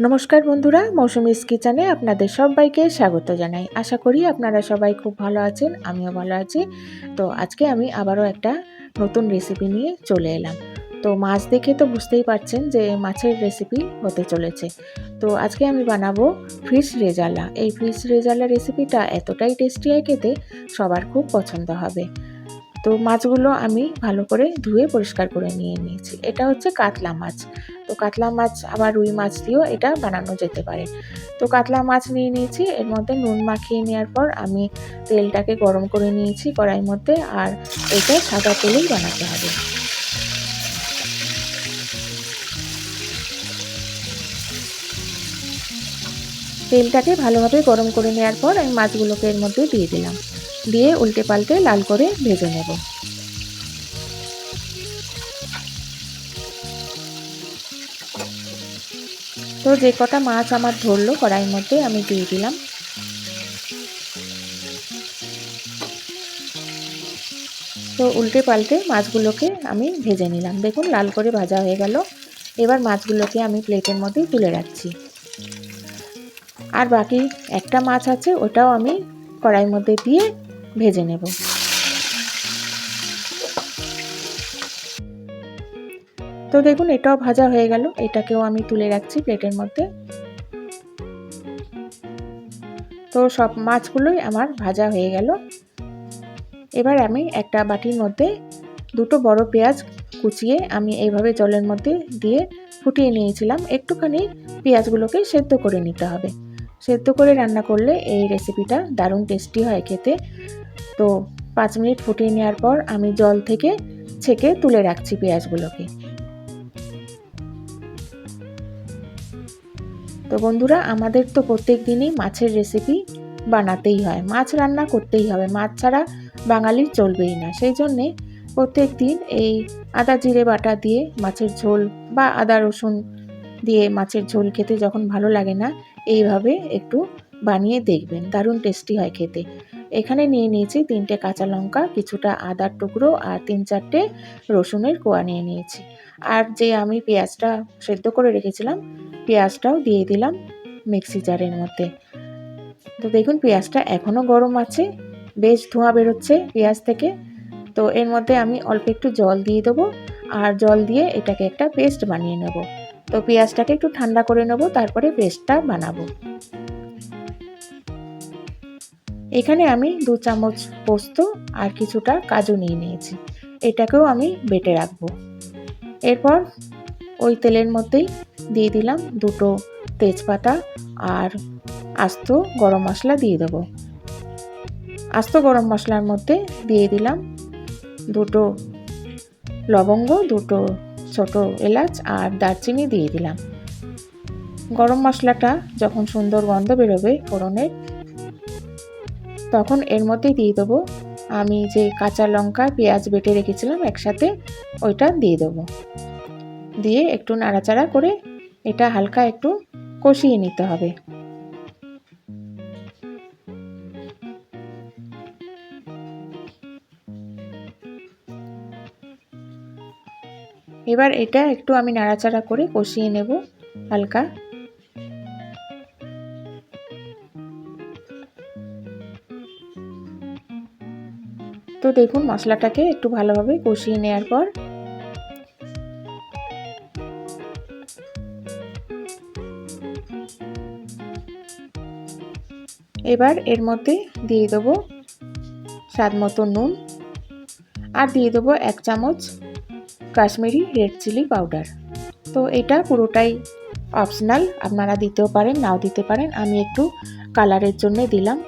নমস্কার বন্ধুরা, মৌসুমিস কিচেনে আপনাদের সবাইকে স্বাগত জানাই। আশা করি আপনারা সবাই খুব ভালো আছেন, আমিও ভালো আছি। তো আজকে আমি আবারও একটা নতুন রেসিপি নিয়ে চলে এলাম। তো মাছ দেখে তো বুঝতেই পারছেন যে মাছের রেসিপি হতে চলেছে। তো আজকে আমি বানাবো ফিশ রেজালা। এই ফিশ রেজালা রেসিপিটা এতটাই টেস্টি হয় খেতে, সবার খুব পছন্দ হবে। তো মাছগুলো আমি ভালো করে ধুয়ে পরিষ্কার করে নিয়ে নিয়েছি। এটা হচ্ছে কাতলা মাছ। তো কাতলা মাছ আবার রুই মাছ দিয়েও এটা বানানো যেতে পারে। তো কাতলা মাছ নিয়ে নিয়েছি, এর মধ্যে নুন মাখিয়ে নেওয়ার পর আমি তেলটাকে গরম করে নিয়েছি কড়াইয়ের মধ্যে আর এটা সাদা তেলেই বানাতে হবে। তেলটাকে ভালোভাবে গরম করে নেওয়ার পর আমি মাছগুলোকে এর মধ্যে দিয়ে দিলাম। দিয়ে উল্টে পাল্টে লাল করে ভেজে নেব। তো যে কটা মাছ আমার ধরলো, কড়াইয়ের মধ্যে আমি দিয়ে দিলাম। তো উল্টে পাল্টে মাছগুলোকে আমি ভেজে নিলাম। দেখুন, লাল করে ভাজা হয়ে গেল। এবার মাছগুলোকে আমি প্লেটের মধ্যে তুলে রাখছি। আর বাকি একটা মাছ আছে, ওটাও আমি কড়াইয়ের মধ্যে দিয়ে ভেজে নেব। তো দেখুন, এটাও ভাজা হয়ে গেল। এটাকেও আমি তুলে রাখছি প্লেটের মধ্যে। তো সব মাছগুলোই আমার ভাজা হয়ে গেল। এবার আমি একটা বাটির মধ্যে দুটো বড় পেঁয়াজ কুচিয়ে আমি এইভাবে জলের মধ্যে দিয়ে ফুটিয়ে নিয়েছিলাম। একটুখানি পেঁয়াজগুলোকে সেদ্ধ করে নিতে হবে। সেদ্ধ করে রান্না করলে এই রেসিপিটা দারুণ টেস্টি হয় খেতে। তো পাঁচ মিনিট ফুটিয়ে নেওয়ার পর আমি জল থেকে ছেঁকে তুলে রাখছি পেঁয়াজগুলোকে। তো বন্ধুরা, আমাদের তো প্রত্যেক দিনই মাছের রেসিপি বানাতেই হয়। মাছ রান্না করতেই হবে। মাছ ছাড়া বাঙালির চলবেই না। সেই জন্যে প্রত্যেক দিন এই আদা জিরে বাটা দিয়ে মাছের ঝোল বা আদা রসুন দিয়ে মাছের ঝোল খেতে যখন ভালো লাগে না, এইভাবে একটু বানিয়ে দেখবেন। দারুণ টেস্টি হয় খেতে। এখানে নিয়ে নিয়েছি তিনটে কাঁচা লঙ্কা, কিছুটা আদার টুকরো আর তিন চারটে রসুনের কোয়া নিয়ে নিয়েছি। আর যে আমি পেঁয়াজটা সেদ্ধ করে রেখেছিলাম পেঁয়াজটাও দিয়ে দিলাম মিক্সি জারের মধ্যে। তো দেখুন পেঁয়াজটা এখনও গরম আছে, বেশ ধোঁয়া বেরোচ্ছে পেঁয়াজ থেকে। তো এর মধ্যে আমি অল্প একটু জল দিয়ে দেবো আর জল দিয়ে এটাকে একটা পেস্ট বানিয়ে নেব। তো পেঁয়াজটাকে একটু ঠান্ডা করে নেব, তারপরে পেস্টটা বানাবো। এখানে আমি দু চামচ পোস্ত আর কিছুটা কাজু নিয়ে নিয়েছি, এটাকেও আমি বেটে রাখব। এরপর ওই তেলের মধ্যেই দিয়ে দিলাম দুটো তেজপাতা আর আস্ত গরম মশলা দিয়ে দেবো। আস্ত গরম মশলার মধ্যে দিয়ে দিলাম দুটো লবঙ্গ, দুটো ছোট এলাচ আর দারচিনি দিয়ে দিলাম। গরম মশলাটা যখন সুন্দর গন্ধ বেরোবে ফোড়নের তখন এর মধ্যে দিয়ে দেবো আমি যে কাঁচা লঙ্কা, পেঁয়াজ বেটে রেখেছিলাম একসাথে, ওইটা দিয়ে দেবো। দিয়ে একটু নাড়াচাড়া করে এটা হালকা একটু কষিয়ে নিতে হবে। এবার এটা একটু আমি নাড়াচাড়া করে কষিয়ে নেব হালকা। তো দেখুন মশলাটাকে একটু ভালোভাবে কষিয়ে নেওয়ার পর এবার এর মধ্যে দিয়ে দেবো স্বাদ মতো নুন আর দিয়ে দেবো এক চামচ কাশ্মীরি রেড চিলি পাউডার। তো এটা পুরোটাই অপশনাল আপনারা দিতেও পারেন, নাও দিতে পারেন। আমি একটু কালারের জন্য দিলাম।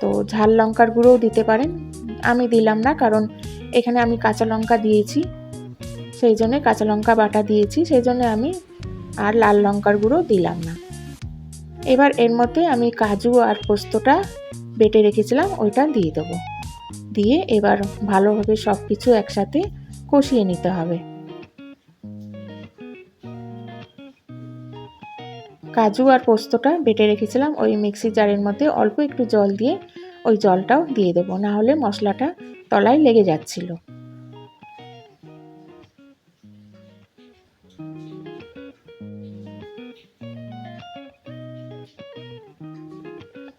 তো ঝাল লঙ্কার গুঁড়োও দিতে পারেন। আমি দিলাম না, কারণ এখানে আমি কাঁচা লঙ্কা দিয়েছি। সেই জন্যে কাঁচা লঙ্কা বাটা দিয়েছি। সেই জন্য আমি আর লাল লঙ্কার গুঁড়ো দিলাম না। এবার এর মধ্যে আমি কাজু আর পোস্তটা বেটে রেখেছিলাম, ওইটা দিয়ে দেবো। দিয়ে এবার ভালোভাবে সব কিছু একসাথে কষিয়ে নিতে হবে। কাজু আর পোস্তটা বেটে রেখেছিলাম, ওই মিক্সি জারের মধ্যে অল্প একটু জল দিয়ে ওই জলটাও দিয়ে দেবো না হলে মশলাটা তলায় লেগে যাচ্ছিল।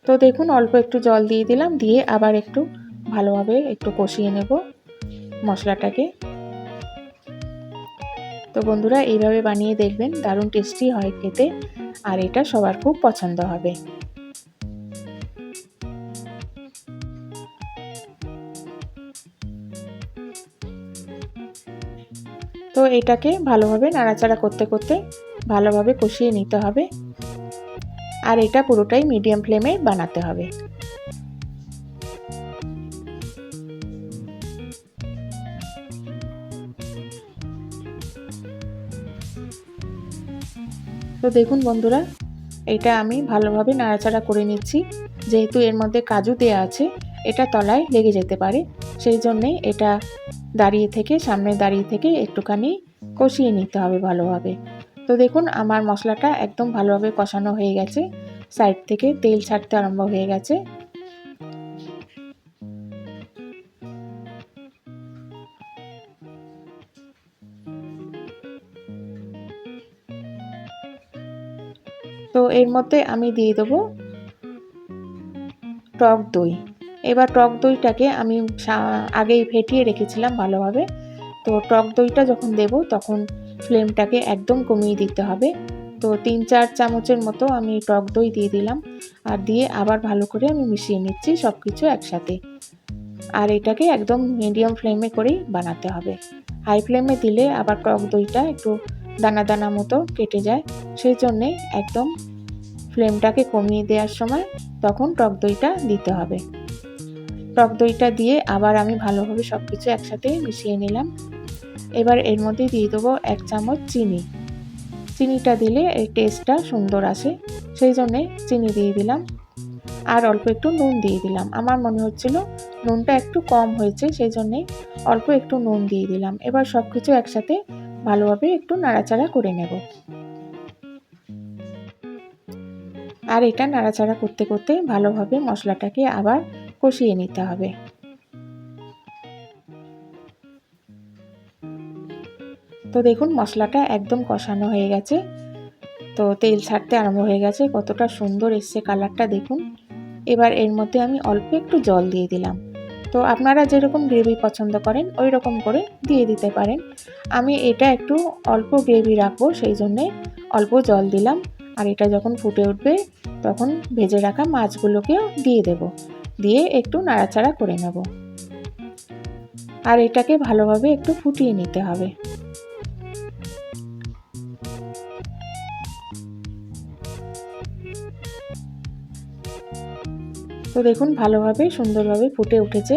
তো দেখুন, অল্প একটু জল দিয়ে দিলাম, দিয়ে আবার একটু ভালোভাবে একটু কষিয়ে নেব মশলাটাকে। তো বন্ধুরা, এইভাবে বানিয়ে দেখবেন, দারুণ টেস্টি হয় খেতে, আর এটা সবার খুব পছন্দ হবে। তো এটাকে ভালোভাবে নাড়াচাড়া করতে করতে ভালোভাবে কষিয়ে নিতে হবে। আর এটা পুরোটাই মিডিয়াম ফ্লেমে বানাতে হবে। তো দেখুন বন্ধুরা, এটা আমি ভালোভাবে নাড়াচাড়া করে নিচ্ছি। যেহেতু এর মধ্যে কাজু দেওয়া আছে, এটা তলায় লেগে যেতে পারে। সেই জন্যে এটা দাঁড়িয়ে থেকে সামনে দাঁড়িয়ে থেকে একটুখানি কষিয়ে নিতে হবে ভালোভাবে। তো দেখুন, আমার মশলাটা একদম ভালোভাবে কষানো হয়ে গেছে। সাইড থেকে তেল ছাড়তে আরম্ভ হয়ে গেছে। তো এর মধ্যে আমি দিয়ে দেবো টক দই। এবার টক দইটাকে আমি আগেই ফেটিয়ে রেখেছিলাম ভালোভাবে। তো টক দইটা যখন দেব, তখন ফ্লেমটাকে একদম কমিয়ে দিতে হবে। তো তিন চার চামচের মতো আমি টক দই দিয়ে দিলাম। আর দিয়ে আবার ভালো করে আমি মিশিয়ে নিচ্ছি সব কিছু একসাথে। আর এটাকে একদম মিডিয়াম ফ্লেমে করেই বানাতে হবে। হাই ফ্লেমে দিলে আবার টক দইটা একটু দানা দানা মতো কেটে যায়। সেই জন্যে একদম ফ্লেমটাকে কমিয়ে দেওয়ার সময় তখন টক দইটা দিতে হবে। টক দইটা দিয়ে আবার আমি ভালোভাবে সব কিছু একসাথে মিশিয়ে নিলাম। এবার এর মধ্যে দিয়ে দেবো এক চামচ চিনি। চিনিটা দিলে এই টেস্টটা সুন্দর আসে, সেই জন্যে চিনি দিয়ে দিলাম। আর অল্প একটু নুন দিয়ে দিলাম। আমার মনে হচ্ছিল নুনটা একটু কম হয়েছে, সেই জন্যে অল্প একটু নুন দিয়ে দিলাম। এবার সব কিছু একসাথে ভালোভাবে একটু নাড়াচাড়া করে নেব। আর এটা নাড়াচাড়া করতে করতে ভালোভাবে মশলাটাকে আবার কষিয়ে নিতে হবে। তো দেখুন, মশলাটা একদম কষানো হয়ে গেছে। তো তেল ছাড়তে আরম্ভ হয়ে গেছে, কতটা সুন্দর এসছে কালারটা দেখুন। এবার এর মধ্যে আমি অল্প একটু জল দিয়ে দিলাম। তো আপনারা যেরকম গ্রেভি পছন্দ করেন ওই রকম করে দিয়ে দিতে পারেন। আমি এটা একটু অল্প গ্রেভি রাখব, সেই জন্যে অল্প জল দিলাম। আর এটা যখন ফুটে উঠবে, তখন ভেজে রাখা মাছগুলোকেও দিয়ে দেব। দিয়ে একটু নাড়াচাড়া করে নেব। আর এটাকে ভালোভাবে একটু ফুটিয়ে নিতে হবে। তো দেখুন ভালোভাবে সুন্দরভাবে ফুটে উঠেছে।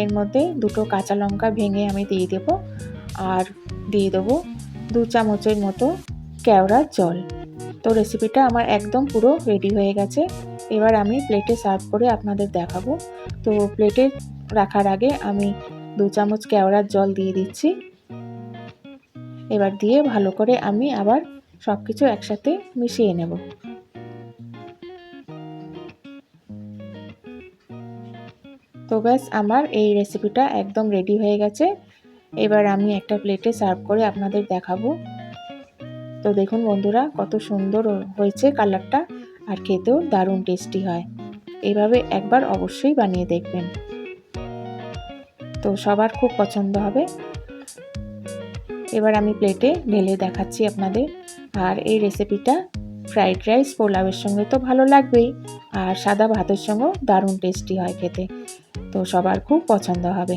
এর মধ্যে দুটো কাঁচা লঙ্কা ভেঙে আমি দিয়ে দেব আর দিয়ে দেবো দু চামচের মতো কেওড়ার জল। তো রেসিপিটা আমার একদম পুরো রেডি হয়ে গেছে। এবার আমি প্লেটে সার্ভ করে আপনাদের দেখাবো। তো প্লেটে রাখার আগে আমি দু চামচ কেওড়ার জল দিয়ে দিচ্ছি। এবার দিয়ে ভালো করে আমি আবার সব কিছু একসাথে মিশিয়ে নেব। ব্যাস, আমার এই রেসিপিটা একদম রেডি হয়ে গেছে। এবার আমি একটা প্লেটে সার্ভ করে আপনাদের দেখাবো। তো দেখুন বন্ধুরা, কত সুন্দর হয়েছে কালারটা আর খেতেও দারুণ টেস্টি হয়। এইভাবে একবার অবশ্যই বানিয়ে দেখবেন। তো সবার খুব পছন্দ হবে। এবার আমি প্লেটে ঢেলে দেখাচ্ছি আপনাদের। আর এই রেসিপিটা ফ্রাইড রাইস পোলাওয়ের সঙ্গে তো ভালো লাগবেই। আর সাদা ভাতের সঙ্গেও দারুণ টেস্টি হয় খেতে। তো সবার খুব পছন্দ হবে।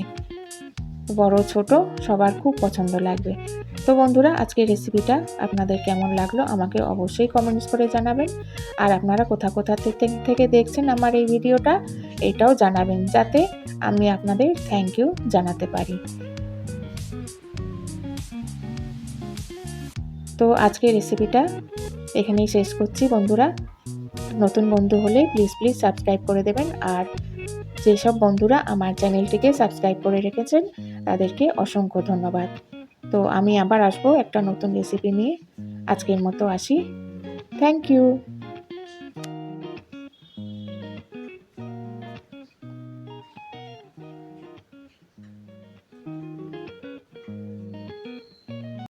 বড় ছোট সবার খুব পছন্দ লাগবে। তো বন্ধুরা, আজকের রেসিপিটা আপনাদের কেমন লাগল আমাকে অবশ্যই কমেন্টস করে জানাবেন। আর আপনারা কোথা কোথা থেকে দেখছেন আমার এই ভিডিওটা এটাও জানাবেন যাতে আমি আপনাদের থ্যাংক ইউ জানাতে পারি। তো আজকের রেসিপিটা এখানেই শেষ করছি বন্ধুরা। নতুন বন্ধু হলে প্লিজ প্লিজ সাবস্ক্রাইব করে দেবেন। আর যেসব বন্ধুরা আমার চ্যানেলটিকে সাবস্ক্রাইব করে রেখেছেন, তাদেরকে অসংখ্য ধন্যবাদ। তো আমি আবার আসব একটা নতুন রেসিপি নিয়ে। আজকের মতো আসি। Thank you